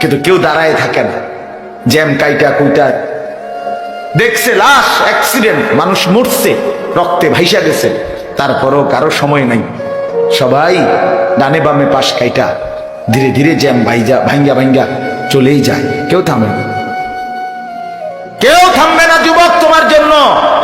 কিন্তু কেউ দাঁড়ায় থাকে না। জ্যাম কাইটা কুইটা। দেখছে লাশ অ্যাক্সিডেন্ট মানুষ মরছে, রক্তে ভাইসা গেছে। তারপরও কারও সময় নাই। সবাই ডানে বামে পাশ কাইটা। ধীরে ধীরে জ্যাম ভাইজা ভাঙ্গা ভাঙ্গা চলেই যায়। কেউ থামে কেউ থামবে না কেউ থামে